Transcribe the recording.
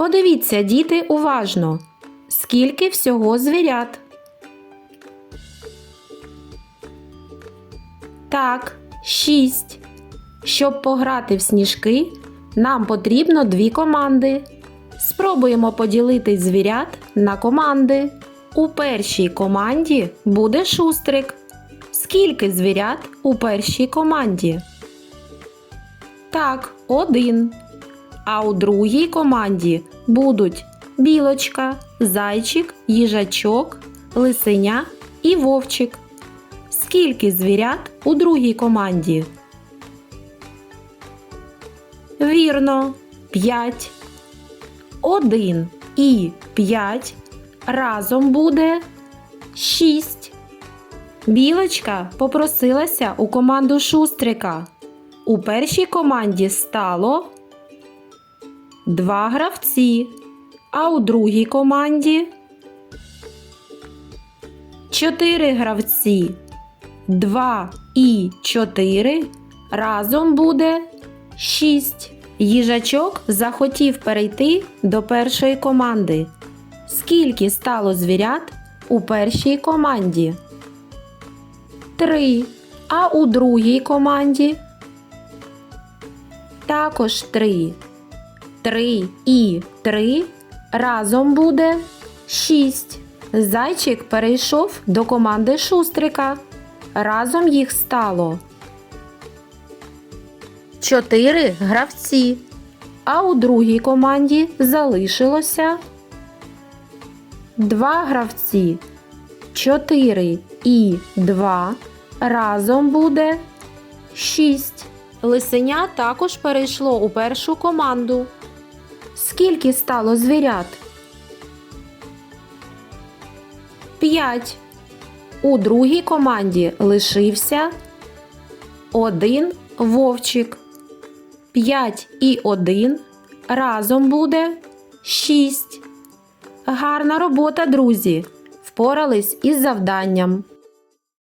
Подивіться, діти, уважно. Скільки всього звірят? Так, шість. Щоб пограти в сніжки, нам потрібно дві команди. Спробуємо поділити звірят на команди. У першій команді буде шустрик. Скільки звірят у першій команді? Так, один. А у другій команді будуть білочка, зайчик, їжачок, лисеня і вовчик. Скільки звірят у другій команді? Вірно, 5. 1 і 5 разом буде 6. Білочка попросилася у команду Шустрика. У першій команді стало 2 гравці, а у другій команді 4 гравці. 2 і 4 разом буде 6. Їжачок захотів перейти до першої команди. Скільки стало звірят у першій команді? 3. А у другій команді? Також 3. 3 і 3 разом буде 6. Зайчик перейшов до команди Шустрика. Разом їх стало 4 гравці. А у другій команді залишилося 2 гравці. 4 і 2 разом буде 6. Лисеня також перейшло у першу команду. Скільки стало звірят? 5. У другій команді лишився один вовчик. 5 і 1 разом буде 6. Гарна робота, друзі! Впорались із завданням.